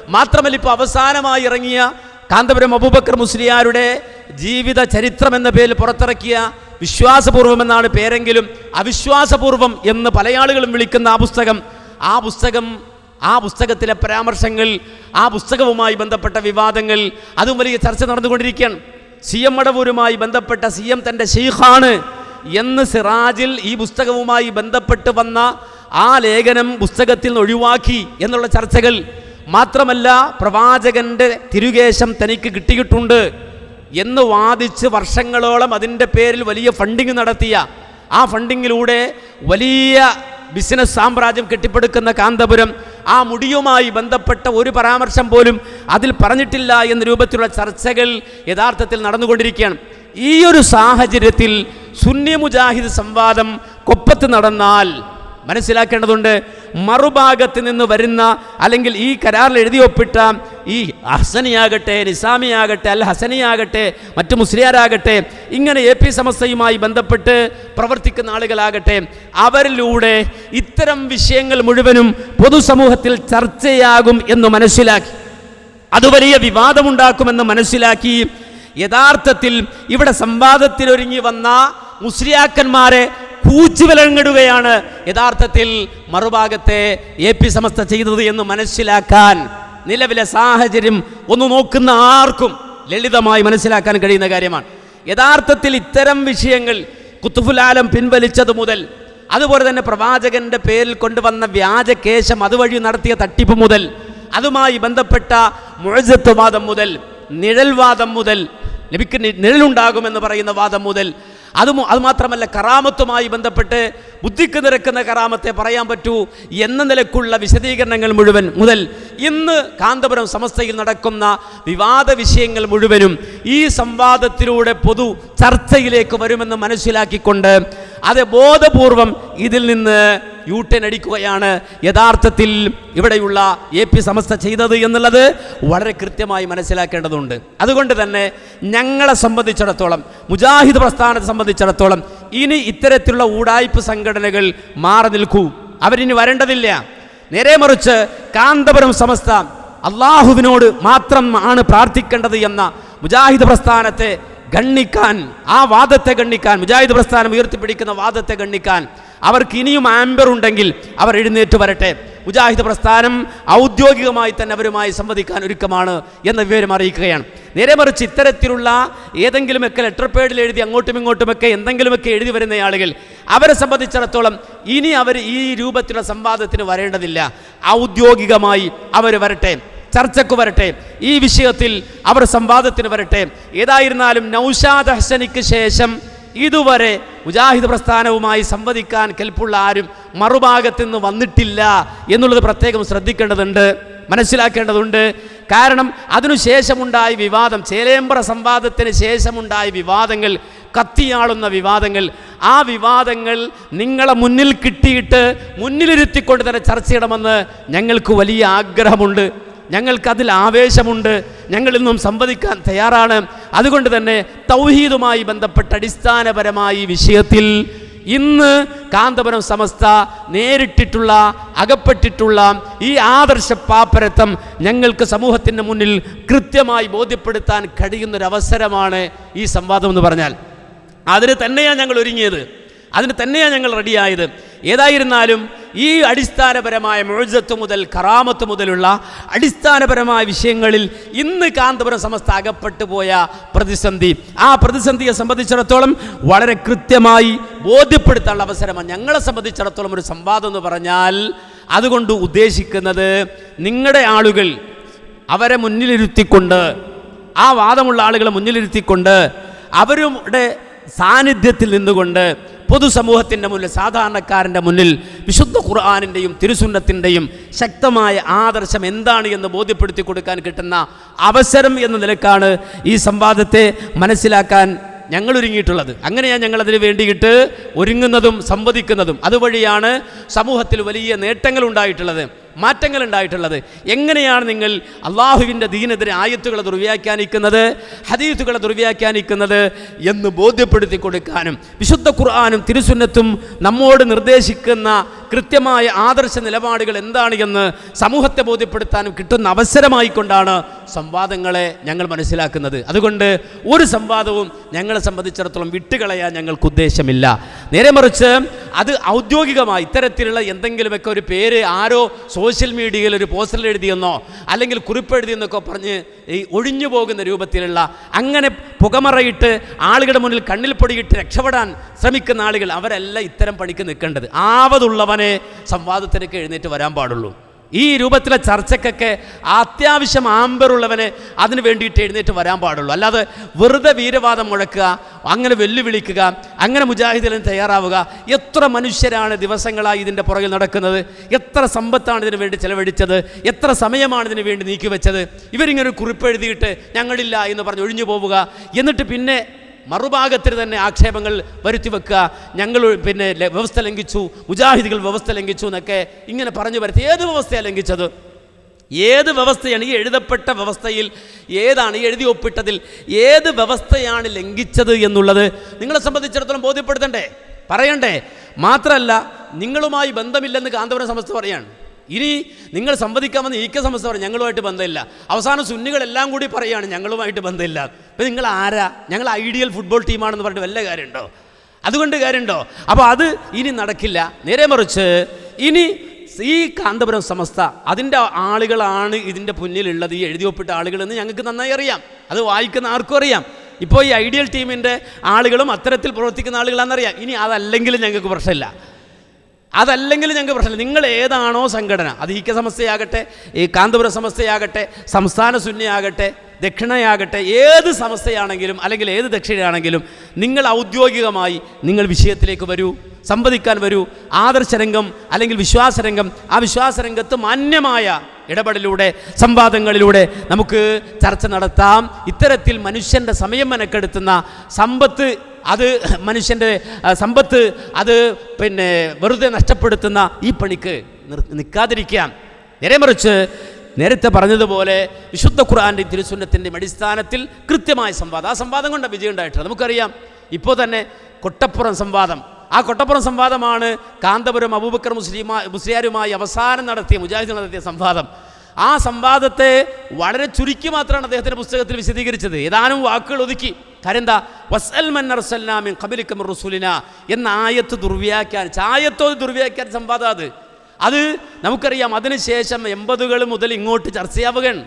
[SPEAKER 1] മാത്രമല്ല ഇപ്പോൾ അവസാനമായി ഇറങ്ങിയ കാന്തപുരം അബൂബക്കർ മുസ്ലിയാരുടെ ജീവിത ചരിത്രം എന്ന പേരിൽ പുറത്തിറക്കിയ വിശ്വാസപൂർവം എന്നാണ് പേരെങ്കിലും അവിശ്വാസപൂർവം എന്ന് പല ആളുകളും വിളിക്കുന്ന ആ പുസ്തകം. ആ പുസ്തകം ആ പുസ്തകത്തിലെ പരാമർശങ്ങൾ ആ പുസ്തകവുമായി ബന്ധപ്പെട്ട വിവാദങ്ങൾ അതും വലിയ ചർച്ച നടന്നുകൊണ്ടിരിക്കുകയാണ്. സി എം മടവൂരുമായി ബന്ധപ്പെട്ട സി എം തന്റെ ഷെയ്ഖാണ് എന്ന് സിറാജിൽ ഈ പുസ്തകവുമായി ബന്ധപ്പെട്ട് വന്ന ആ ലേഖനം പുസ്തകത്തിൽ നിന്ന് ഒഴിവാക്കി എന്നുള്ള ചർച്ചകൾ മാത്രമല്ല പ്രവാചകന്റെ തിരുകേശം തനിക്ക് കിട്ടിയിട്ടുണ്ട് എന്ന് വാദിച്ച് വർഷങ്ങളോളം അതിന്റെ പേരിൽ വലിയ ഫണ്ടിങ് നടത്തിയ ആ ഫണ്ടിങ്ങിലൂടെ വലിയ ബിസിനസ് സാമ്രാജ്യം കെട്ടിപ്പടുക്കുന്ന കാന്തപുരം ആ മുടിയുമായി ബന്ധപ്പെട്ട ഒരു പരാമർശം പോലും അതിൽ പറഞ്ഞിട്ടില്ല എന്ന രൂപത്തിലുള്ള ചർച്ചകൾ യഥാർത്ഥത്തിൽ നടന്നുകൊണ്ടിരിക്കുകയാണ്. ഈ ഒരു സാഹചര്യത്തിൽ സുന്നി മുജാഹിദ് സംവാദം കൊപ്പത്ത് നടന്നാൽ മനസ്സിലാക്കേണ്ടതുണ്ട്. മറുഭാഗത്ത് നിന്ന് വരുന്ന അല്ലെങ്കിൽ ഈ കരാറിൽ എഴുതി ഒപ്പിട്ട ഈ ഹസനിയാകട്ടെ നിസാമിയാകട്ടെ അൽ ഹസനിയാകട്ടെ മറ്റു മുസ്ലിയാരാകട്ടെ ഇങ്ങനെ എ പി സമസ്തയുമായി ബന്ധപ്പെട്ട് പ്രവർത്തിക്കുന്ന ആളുകളാകട്ടെ അവരിലൂടെ ഇത്തരം വിഷയങ്ങൾ മുഴുവനും പൊതുസമൂഹത്തിൽ ചർച്ചയാകും എന്ന് മനസ്സിലാക്കി. അത് വലിയ വിവാദമുണ്ടാക്കുമെന്ന് മനസ്സിലാക്കി. യഥാർത്ഥത്തിൽ ഇവിടെ സംവാദത്തിലൊരുങ്ങി വന്ന മുസ്ലിയാക്കന്മാരെ കൂച്ചുവിലങ്ങിടുകയാണ് യഥാർത്ഥത്തിൽ മറുഭാഗത്തെ എ പി സമസ്ത ചെയ്തത് എന്ന് മനസ്സിലാക്കാൻ നിലവിലെ സാഹചര്യം ഒന്ന് നോക്കുന്ന ആർക്കും ലളിതമായി മനസ്സിലാക്കാൻ കഴിയുന്ന കാര്യമാണ്. യഥാർത്ഥത്തിൽ ഇത്തരം വിഷയങ്ങൾ കുത്തുഫുലാലം പിൻവലിച്ചത് മുതൽ അതുപോലെ തന്നെ പ്രവാചകന്റെ പേരിൽ കൊണ്ടുവന്ന വ്യാജകേശം അതുവഴി നടത്തിയ തട്ടിപ്പ് മുതൽ അതുമായി ബന്ധപ്പെട്ട മുഴജത്വവാദം മുതൽ നിഴൽവാദം മുതൽ നിഴലുണ്ടാകുമെന്ന് പറയുന്ന വാദം മുതൽ അത് അതുമാത്രമല്ല അത് മാത്രമല്ല കറാമത്തുമായി ബന്ധപ്പെട്ട് ബുദ്ധിക്ക് നിരക്കുന്ന കറാമത്തെ പറയാൻ പറ്റൂ എന്ന നിലക്കുള്ള വിശദീകരണങ്ങൾ മുഴുവൻ മുതൽ ഇന്ന് കാന്തപുരം സമസ്തയിൽ നടക്കുന്ന വിവാദ വിഷയങ്ങൾ മുഴുവനും ഈ സംവാദത്തിലൂടെ പൊതു ചർച്ചയിലേക്ക് വരുമെന്ന് മനസ്സിലാക്കിക്കൊണ്ട് അത് ബോധപൂർവം ഇതിൽ നിന്ന് യൂട്ടേൺ അടിക്കുകയാണ്. യഥാർത്ഥത്തിൽ ഇവിടെയുള്ള എ പി സമസ്ത ചെയ്തത് എന്നുള്ളത് വളരെ കൃത്യമായി മനസ്സിലാക്കേണ്ടതുണ്ട്. അതുകൊണ്ട് തന്നെ ഞങ്ങളെ സംബന്ധിച്ചിടത്തോളം മുജാഹിദ് പ്രസ്ഥാനത്തെ സംബന്ധിച്ചിടത്തോളം ഇനി ഇത്തരത്തിലുള്ള ഊടായ്പ സംഘടനകൾ മാറി നിൽക്കൂ. അവരിനി വരേണ്ടതില്ല. നേരെ മറിച്ച് കാന്തപുരം സമസ്ത അള്ളാഹുവിനോട് മാത്രം ആണ് പ്രാർത്ഥിക്കേണ്ടത് എന്ന മുജാഹിദ് പ്രസ്ഥാനത്തെ ഗണ്ണിക്കാൻ ആ വാദത്തെ ഗണ്ണിക്കാൻ മുജാഹിദ് പ്രസ്ഥാനം ഉയർത്തിപ്പിടിക്കുന്ന വാദത്തെ ഗണ്ണിക്കാൻ അവർക്ക് ഇനിയും ആംബർ ഉണ്ടെങ്കിൽ അവർ എഴുന്നേറ്റ് വരട്ടെ. മുജാഹിദ് പ്രസ്ഥാനം ഔദ്യോഗികമായി തന്നെ അവരുമായി സംവദിക്കാൻ ഒരുക്കമാണ് എന്ന വിവരം അറിയിക്കുകയാണ്. നേരെ മറിച്ച് ഇത്തരത്തിലുള്ള ഏതെങ്കിലുമൊക്കെ ലെറ്റർ പേഡിൽ എഴുതി അങ്ങോട്ടും ഇങ്ങോട്ടുമൊക്കെ എന്തെങ്കിലുമൊക്കെ എഴുതി വരുന്ന ആളുകൾ അവരെ സംബന്ധിച്ചിടത്തോളം ഇനി അവർ ഈ രൂപത്തിലുള്ള സംവാദത്തിന് വരേണ്ടതില്ല. ഔദ്യോഗികമായി അവർ വരട്ടെ. ചർച്ചയ്ക്ക് വരട്ടെ. ഈ വിഷയത്തിൽ അവർ സംവാദത്തിന് വരട്ടെ. ഏതായിരുന്നാലും നൗഷാദ് ഹസനിക്ക് ശേഷം ഇതുവരെ മുജാഹിദ് പ്രസ്ഥാനവുമായി സംവദിക്കാൻ കെൽപ്പുള്ള ആരും മറുഭാഗത്ത് നിന്ന് വന്നിട്ടില്ല എന്നുള്ളത് പ്രത്യേകം ശ്രദ്ധിക്കേണ്ടതുണ്ട് മനസ്സിലാക്കേണ്ടതുണ്ട്. കാരണം അതിനുശേഷമുണ്ടായ വിവാദം ചേലേമ്പ്ര സംവാദത്തിന് ശേഷമുണ്ടായ വിവാദങ്ങൾ കത്തിയാളുന്ന വിവാദങ്ങൾ ആ വിവാദങ്ങൾ നിങ്ങളെ മുന്നിൽ കിട്ടിയിട്ട് മുന്നിലിരുത്തിക്കൊണ്ട് തന്നെ ചർച്ച ചെയ്യണമെന്ന് ഞങ്ങൾക്ക് വലിയ ആഗ്രഹമുണ്ട്. ഞങ്ങൾക്കതിൽ ആവേശമുണ്ട്. ഞങ്ങൾ ഇന്നും സംവദിക്കാൻ തയ്യാറാണ്. അതുകൊണ്ട് തന്നെ തൗഹീദുമായി ബന്ധപ്പെട്ട അടിസ്ഥാനപരമായി വിഷയത്തിൽ ഇന്ന് കാന്തപുരം സമസ്ത നേരിട്ടിട്ടുള്ള അകപ്പെട്ടിട്ടുള്ള ഈ ആദർശ പാപ്പരത്വം ഞങ്ങൾക്ക് സമൂഹത്തിന്റെ മുന്നിൽ കൃത്യമായി ബോധ്യപ്പെടുത്താൻ കഴിയുന്നൊരവസരമാണ് ഈ സംവാദം എന്ന് പറഞ്ഞാൽ. അതിന് തന്നെയാണ് ഞങ്ങൾ ഒരുങ്ങിയത്. അതിന് തന്നെയാണ് ഞങ്ങൾ റെഡിയായത്. ഏതായിരുന്നാലും ഈ അടിസ്ഥാനപരമായ മുഴുജത്ത് മുതൽ കറാമത്ത് മുതലുള്ള അടിസ്ഥാനപരമായ വിഷയങ്ങളിൽ ഇന്ന് കാന്തപുരം സമസ്ത അകപ്പെട്ടു പോയ പ്രതിസന്ധി. ആ പ്രതിസന്ധിയെ സംബന്ധിച്ചിടത്തോളം വളരെ കൃത്യമായി ബോധ്യപ്പെടുത്താനുള്ള അവസരമാണ്. ഞങ്ങളെ സംബന്ധിച്ചിടത്തോളം ഒരു സംവാദം എന്ന് പറഞ്ഞാൽ അതുകൊണ്ട് ഉദ്ദേശിക്കുന്നത് നിങ്ങളുടെ ആളുകൾ അവരെ മുന്നിലിരുത്തിക്കൊണ്ട് ആ വാദമുള്ള ആളുകളെ മുന്നിലിരുത്തിക്കൊണ്ട് അവരുടെ സാന്നിധ്യത്തിൽ നിന്നുകൊണ്ട് പൊതുസമൂഹത്തിന്റെ മുന്നിൽ സാധാരണക്കാരന്റെ മുന്നിൽ വിശുദ്ധ ഖുർആാനിന്റെയും തിരുസുന്നത്തിന്റെയും ശക്തമായ ആദർശം എന്താണ് എന്ന് ബോധ്യപ്പെടുത്തി കൊടുക്കാൻ കിട്ടുന്ന അവസരം എന്ന നിലക്കാണ് ഈ സംവാദത്തെ മനസ്സിലാക്കാൻ ഞങ്ങൾ ഒരുങ്ങിയിട്ടുള്ളത്. അങ്ങനെയാണ് ഞങ്ങൾ അതിന് വേണ്ടിയിട്ട് ഒരുങ്ങുന്നതും സംവദിക്കുന്നതും. അതുവഴിയാണ് സമൂഹത്തിൽ വലിയ നേട്ടങ്ങൾ ഉണ്ടായിട്ടുള്ളത് മാറ്റങ്ങൾ ഉണ്ടായിട്ടുള്ളത്. എങ്ങനെയാണ് നിങ്ങൾ അള്ളാഹുവിന്റെ ദീനെതിരെ ആയത്തുകളെ ദുർവ്യാഖ്യാനിക്കുന്നത് ഹദീത്തുകളെ ദുർവ്യാഖ്യാനിക്കുന്നത് എന്ന് ബോധ്യപ്പെടുത്തി കൊടുക്കാനും വിശുദ്ധ ഖുർആാനും തിരുസുന്നത്തും നമ്മോട് നിർദ്ദേശിക്കുന്ന കൃത്യമായ ആദർശ നിലപാടുകൾ എന്താണ് എന്ന് സമൂഹത്തെ ബോധ്യപ്പെടുത്താനും കിട്ടുന്ന അവസരമായിക്കൊണ്ടാണ് സംവാദങ്ങളെ ഞങ്ങൾ മനസ്സിലാക്കുന്നത്. അതുകൊണ്ട് ഒരു സംവാദവും ഞങ്ങളെ സംബന്ധിച്ചിടത്തോളം വിട്ടുകളയാൻ ഞങ്ങൾക്ക് ഉദ്ദേശമില്ല. നേരെ മറിച്ച് അത് ഔദ്യോഗികമായി ഇത്തരത്തിലുള്ള എന്തെങ്കിലുമൊക്കെ ഒരു പേര് ആരോ സോഷ്യൽ മീഡിയയിൽ ഒരു പോസ്റ്റർ എഴുതിയെന്നോ അല്ലെങ്കിൽ കുറിപ്പ് എഴുതിയെന്നൊക്കെ പറഞ്ഞ് ഈ ഒഴിഞ്ഞു പോകുന്ന രൂപത്തിലുള്ള അങ്ങനെ പുകമറയിട്ട് ആളുകളുടെ മുന്നിൽ കണ്ണിൽ പൊടിയിട്ട് രക്ഷപ്പെടാൻ ശ്രമിക്കുന്ന ആളുകൾ അവരല്ല ഇത്തരം പണിക്ക് നിൽക്കേണ്ടത്. ആവതുള്ളവനെ സംവാദത്തിനൊക്കെ എഴുന്നേറ്റ് വരാൻ പാടുള്ളൂ. ഈ രൂപത്തിലെ ചർച്ചയ്ക്കൊക്കെ അത്യാവശ്യം ആമ്പറുള്ളവനെ അതിന് വേണ്ടിയിട്ട് എഴുന്നേറ്റ് വരാൻ പാടുള്ളൂ. അല്ലാതെ വെറുതെ വീരവാദം മുഴക്കുക അങ്ങനെ വെല്ലുവിളിക്കുക അങ്ങനെ മുജാഹിദിലും തയ്യാറാവുക എത്ര മനുഷ്യരാണ് ദിവസങ്ങളായി ഇതിന്റെ പുറകിൽ നടക്കുന്നത് എത്ര സമ്പത്താണ് ഇതിനു വേണ്ടി ചെലവഴിച്ചത് എത്ര സമയമാണ് ഇതിനു വേണ്ടി നീക്കിവെച്ചത് ഇവരിങ്ങനെ ഒരു കുറിപ്പ് എഴുതിയിട്ട് ഞങ്ങളില്ല എന്ന് പറഞ്ഞ് ഒഴിഞ്ഞു പോവുക എന്നിട്ട് പിന്നെ മറുഭാഗത്തിന് തന്നെ ആക്ഷേപങ്ങൾ വരുത്തി വെക്കുക. ഞങ്ങൾ പിന്നെ വ്യവസ്ഥ ലംഘിച്ചു മുജാഹിദികൾ വ്യവസ്ഥ ലംഘിച്ചു എന്നൊക്കെ ഇങ്ങനെ പറഞ്ഞു വരുത്തി. ഏത് വ്യവസ്ഥയാണ് ലംഘിച്ചത്? ഏത് വ്യവസ്ഥയാണ് ഈ എഴുതപ്പെട്ട വ്യവസ്ഥയിൽ ഏതാണ് ഈ എഴുതി ഒപ്പിട്ടതിൽ ഏത് വ്യവസ്ഥയാണ് ലംഘിച്ചത് എന്നുള്ളത് നിങ്ങളെ സംബന്ധിച്ചിടത്തോളം ബോധ്യപ്പെടുത്തണ്ടേ? പറയണ്ടേ? മാത്രമല്ല നിങ്ങളുമായി ബന്ധമില്ലെന്ന് കാന്തപുരം സമസ്ത പറയാണ്. ഇനി നിങ്ങൾ സംവദിക്കാമെന്ന് ഈ കെ സമസ്ത പറഞ്ഞു ഞങ്ങളുമായിട്ട് ബന്ധമില്ല. അവസാനം സുന്നികളെല്ലാം കൂടി പറയുകയാണ് ഞങ്ങളുമായിട്ട് ബന്ധമില്ല. ഇപ്പം നിങ്ങൾ ആരാ? ഞങ്ങൾ ഐഡിയൽ ഫുട്ബോൾ ടീമാണെന്ന് പറഞ്ഞിട്ട് വല്ല കാര്യമുണ്ടോ? അതുകൊണ്ട് കാര്യമുണ്ടോ? അപ്പോൾ അത് ഇനി നടക്കില്ല. നേരെ മറിച്ച് ഇനി ഈ കാന്തപുരം സമസ്ത അതിന്റെ ആളുകളാണ് ഇതിന്റെ മുന്നിലുള്ളത് ഈ എഴുതി ഒപ്പിട്ട ആളുകളെന്ന് ഞങ്ങൾക്ക് നന്നായി അറിയാം. അത് വായിക്കുന്ന ആർക്കും അറിയാം. ഇപ്പോൾ ഈ ഐഡിയൽ ടീമിന്റെ ആളുകളും അത്തരത്തിൽ പ്രവർത്തിക്കുന്ന ആളുകളാണെന്നറിയാം. ഇനി അതല്ലെങ്കിലും ഞങ്ങൾക്ക് പ്രശ്നമില്ല. അതല്ലെങ്കിൽ ഞങ്ങൾക്ക് പ്രശ്നമില്ല. നിങ്ങൾ ഏതാണോ സംഘടന അത് ഈ കെ സമസ്തയാകട്ടെ ഈ കാന്തപുര സമസ്യയാകട്ടെ സംസ്ഥാന ശൂന്യയാകട്ടെ ദക്ഷിണയാകട്ടെ ഏത് സമസ്യയാണെങ്കിലും അല്ലെങ്കിൽ ഏത് ദക്ഷിണയാണെങ്കിലും നിങ്ങൾ ഔദ്യോഗികമായി നിങ്ങൾ വിഷയത്തിലേക്ക് വരൂ സംവദിക്കാൻ വരൂ. ആദർശരംഗം അല്ലെങ്കിൽ വിശ്വാസരംഗം ആ വിശ്വാസരംഗത്ത് മാന്യമായ ഇടപെടലിലൂടെ സംവാദങ്ങളിലൂടെ നമുക്ക് ചർച്ച നടത്താം. ഇത്തരത്തിൽ മനുഷ്യന്റെ സമയം മെനക്കെടുത്തുന്ന സമ്പത്ത് അത് മനുഷ്യന്റെ സമ്പത്ത് അത് പിന്നെ വെറുതെ നഷ്ടപ്പെടുത്തുന്ന ഈ പണിക്ക് നിൽക്കാതിരിക്കാം നേരെ മറിച്ച് നേരത്തെ പറഞ്ഞതുപോലെ വിശുദ്ധ ഖുർആാന്റെ തിരുസുന്നത്തിന്റെ അടിസ്ഥാനത്തിൽ കൃത്യമായ സംവാദം. ആ സംവാദം കൊണ്ട് വിജയം ഉണ്ടായിട്ടുണ്ട്. നമുക്കറിയാം ഇപ്പോൾ തന്നെ കൊട്ടപ്പുറം സംവാദം. ആ കൊട്ടപ്പുറം സംവാദമാണ് കാന്തപുരം അബൂബക്കർ മുസ്ലിമാ മുസ്ലിയാരുമായി അവസാനം നടത്തിയ മുജാഹിദ് നടത്തിയ സംവാദം. ആ സംവാദത്തെ വളരെ ചുരുക്കി മാത്രമാണ് അദ്ദേഹത്തിന്റെ പുസ്തകത്തിൽ വിശദീകരിച്ചത്. ഏതാനും വാക്കുകൾ ഒതുക്കി. കാര്യം എന്താ വസൽ മന്നർസല്ലാമിൻ കബിലിക്കം റസൂലിനാ. എന്ന ആയത്ത് ദുർവ്യാഖ്യാനിച്ച് ആയത്തോ ദുർവ്യാഖ്യാൻ സംവാദം അത്. അത് നമുക്കറിയാം. അതിനുശേഷം എൺപതുകൾ മുതൽ ഇങ്ങോട്ട് ചർച്ചയാവുകയാണ്.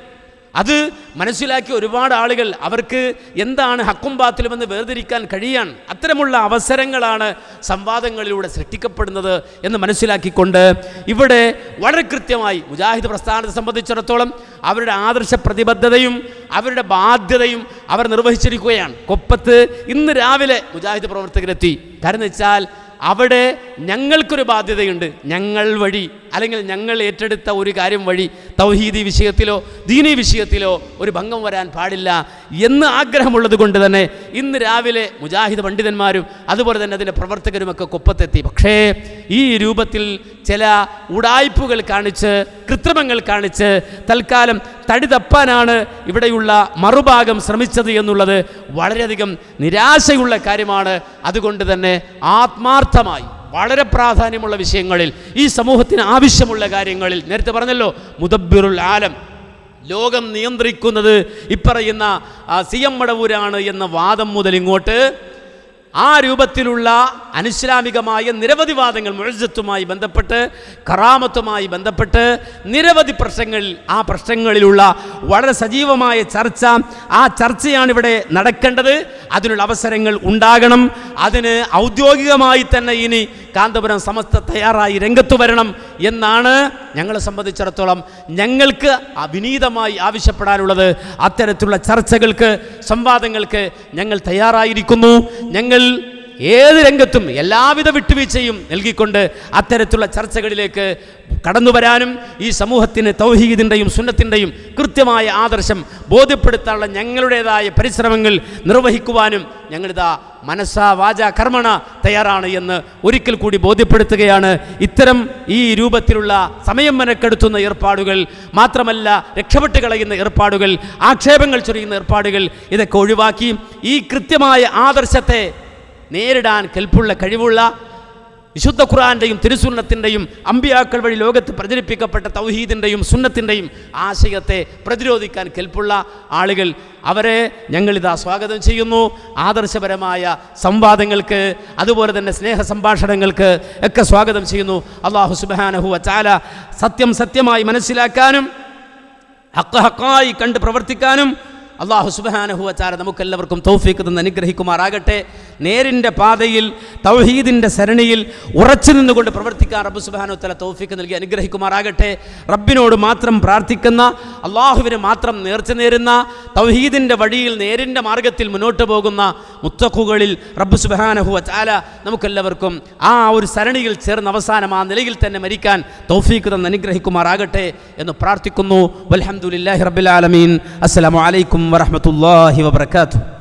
[SPEAKER 1] അത് മനസ്സിലാക്കിയ ഒരുപാട് ആളുകൾ അവർക്ക് എന്താണ് ഹക്കും ബാത്തിലുമെന്ന് വേർതിരിക്കാൻ കഴിയാൻ അത്തരമുള്ള അവസരങ്ങളാണ് സംവാദങ്ങളിലൂടെ സൃഷ്ടിക്കപ്പെടുന്നത് എന്ന് മനസ്സിലാക്കിക്കൊണ്ട് ഇവിടെ വളരെ കൃത്യമായി മുജാഹിദ് പ്രസ്ഥാനത്തെ സംബന്ധിച്ചിടത്തോളം അവരുടെ ആദർശ പ്രതിബദ്ധതയും അവരുടെ ബാധ്യതയും അവർ നിർവഹിച്ചിരിക്കുകയാണ്. കൊപ്പത്ത് ഇന്ന് രാവിലെ മുജാഹിദ് പ്രവർത്തകരെത്തി. കാരണം വെച്ചാൽ അവിടെ ഞങ്ങൾക്കൊരു ബാധ്യതയുണ്ട്. ഞങ്ങൾ വഴി അല്ലെങ്കിൽ ഞങ്ങൾ ഏറ്റെടുത്ത ഒരു കാര്യം വഴി തൗഹീദി വിഷയത്തിലോ ദീനി വിഷയത്തിലോ ഒരു ഭംഗം വരാൻ പാടില്ല എന്ന് ആഗ്രഹമുള്ളത് കൊണ്ട് തന്നെ ഇന്ന് രാവിലെ മുജാഹിദ് പണ്ഡിതന്മാരും അതുപോലെ തന്നെ അതിന്റെ പ്രവർത്തകരുമൊക്കെ കൊപ്പത്തെത്തി. പക്ഷേ ഈ രൂപത്തിൽ ചില ഉടായ്പുകൾ കാണിച്ച് കൃത്രിമങ്ങൾ കാണിച്ച് തൽക്കാലം തടി തപ്പാനാണ് ഇവിടെയുള്ള മറുഭാഗം ശ്രമിച്ചത് എന്നുള്ളത് വളരെയധികം നിരാശയുള്ള കാര്യമാണ്. അതുകൊണ്ട് തന്നെ ആത്മാർത്ഥമായി വളരെ പ്രാധാന്യമുള്ള വിഷയങ്ങളിൽ ഈ സമൂഹത്തിന് ആവശ്യമുള്ള കാര്യങ്ങളിൽ നേരത്തെ പറഞ്ഞല്ലോ മുദബ്ബിറുൽ ആലം ലോകം നിയന്ത്രിക്കുന്നത് ഇപ്പറയുന്ന സി എം മടവൂരാണ് എന്ന വാദം മുതൽ ഇങ്ങോട്ട് ആ രൂപത്തിലുള്ള അനിസ്ലാമികമായ നിരവധി വാദങ്ങൾ മുഴജത്തുമായി ബന്ധപ്പെട്ട് കറാമത്തുമായി ബന്ധപ്പെട്ട് നിരവധി പ്രശ്നങ്ങളിൽ ആ പ്രശ്നങ്ങളിലുള്ള വളരെ സജീവമായ ചർച്ച ആ ചർച്ചയാണ് ഇവിടെ നടക്കേണ്ടത്. അതിനുള്ള അവസരങ്ങൾ ഉണ്ടാകണം. അതിന് ഔദ്യോഗികമായി തന്നെ ഇനി കാന്തപുരം സമസ്ത തയ്യാറായി രംഗത്ത് വരണം എന്നാണ് ഞങ്ങളെ സംബന്ധിച്ചിടത്തോളം ഞങ്ങൾക്ക് അഭിനീതമായി ആവശ്യപ്പെടാനുള്ളത്. അത്തരത്തിലുള്ള ചർച്ചകൾക്ക് സംവാദങ്ങൾക്ക് ഞങ്ങൾ തയ്യാറായിരിക്കുന്നു. ഞങ്ങൾ ഏത് രംഗത്തും എല്ലാവിധ വിട്ടുവീഴ്ചയും നൽകിക്കൊണ്ട് അത്തരത്തിലുള്ള ചർച്ചകളിലേക്ക് കടന്നു വരാനും ഈ സമൂഹത്തിന് തൗഹീദിന്റെയും സുന്നത്തിന്റെയും കൃത്യമായ ആദർശം ബോധ്യപ്പെടുത്താനുള്ള ഞങ്ങളുടേതായ പരിശ്രമങ്ങൾ നിർവഹിക്കുവാനും ഞങ്ങളിതാ മനസ്സാ വാച കർമ്മണ തയ്യാറാണ് എന്ന് ഒരിക്കൽ കൂടി ബോധ്യപ്പെടുത്തുകയാണ്. ഇത്തരം ഈ രൂപത്തിലുള്ള സമയം മെനക്കെടുത്തുന്ന ഏർപ്പാടുകൾ മാത്രമല്ല രക്ഷപ്പെട്ട് കളയുന്ന ഏർപ്പാടുകൾ ആക്ഷേപങ്ങൾ ചൊരിയുന്ന ഏർപ്പാടുകൾ ഇതൊക്കെ ഒഴിവാക്കി ഈ കൃത്യമായ ആദർശത്തെ നേരിടാൻ കെൽപ്പുള്ള കഴിവുള്ള വിശുദ്ധ ഖുറാന്റെയും തിരുസുന്നത്തിന്റെയും അമ്പിയാക്കൾ വഴി ലോകത്ത് പ്രചരിപ്പിക്കപ്പെട്ട തൗഹീദിന്റെയും സുന്നത്തിന്റെയും ആശയത്തെ പ്രതിരോധിക്കാൻ കെൽപ്പുള്ള ആളുകൾ. അവരെ ഞങ്ങളിതാ സ്വാഗതം ചെയ്യുന്നു. ആദർശപരമായ സംവാദങ്ങൾക്ക് അതുപോലെ തന്നെ സ്നേഹ സംഭാഷണങ്ങൾക്ക് ഒക്കെ സ്വാഗതം ചെയ്യുന്നു. അള്ളാഹു സുബാനഹു അച്ചാല സത്യം സത്യമായി മനസ്സിലാക്കാനും ഹക്ക ഹക്കായി കണ്ട് പ്രവർത്തിക്കാനും അള്ളാഹു സുബാനഹു അച്ചാല നമുക്കെല്ലാവർക്കും തൗഫീഖ് തന്ന് അനുഗ്രഹിക്കുമാറാകട്ടെ. നേരിന്റെ പാതയിൽ തൗഹീദിന്റെ സരണിയിൽ ഉറച്ചു നിന്നുകൊണ്ട് പ്രവർത്തിക്കാൻ റബ്ബ് സുബാനുത്തല തൗഫീഖ് നൽകി അനുഗ്രഹിക്കുമാറാകട്ടെ. റബ്ബിനോട് മാത്രം പ്രാർത്ഥിക്കുന്ന അള്ളാഹുവിന് മാത്രം നേർച്ച നേരുന്ന തൗഹീദിന്റെ വഴിയിൽ നേരിന്റെ മാർഗത്തിൽ മുന്നോട്ട് പോകുന്ന മുത്തക്കുകളിൽ റബ്ബ് സുബാനഹു ചാല നമുക്കെല്ലാവർക്കും ആ ഒരു സരണിയിൽ ചേർന്ന അവസാനം ആ നിലയിൽ തന്നെ മരിക്കാൻ തൗഫീക്ക് തന്ന് അനുഗ്രഹിക്കുമാറാകട്ടെ എന്ന് പ്രാർത്ഥിക്കുന്നു. വൽഹംദുലില്ലാഹി റബ്ബിൽ ആലമീൻ. അസ്സലാമു അലൈക്കും വറഹ്മത്തുള്ളാഹി വബറകാതുഹു.